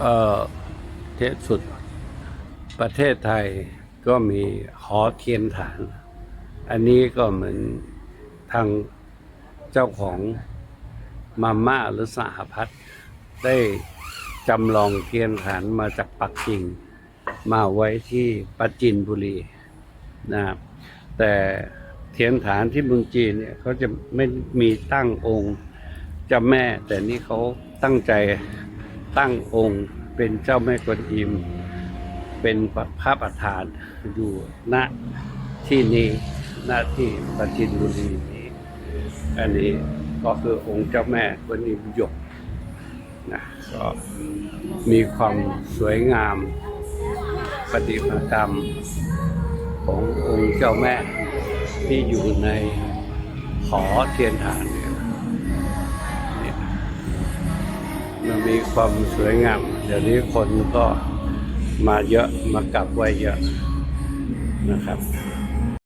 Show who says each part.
Speaker 1: เออเทศสุด ประเทศไทยก็มีหอเทียนฐาน อันนี้ก็เหมือนทางเจ้าของมาม่าหรือสหพัฒน์ได้จำลองเทียนฐานมาจากปักกิ่ง มาไว้ที่ปัจจินบุรีนะครับแต่เทียนฐานที่เมืองจีนเนี่ยเขาจะไม่มีตั้งองค์เจ้าแม่ แต่นี่เขาตั้งใจ ตั้งองค์เป็นเจ้าแม่กวนอิม เป็นพระประธานอยู่ณที่นี้ณที่ปัจจินบุรีนี้อันนี้ก็คือองค์เจ้าแม่กวนอิมหยกนะก็มีความสวยงามปฏิมากรรมขององค์เจ้าแม่ที่อยู่ในหอเทียนฐาน มันมีความสวยงาม เดี๋ยวนี้คนก็มาเยอะมากลับไว้เยอะนะครับ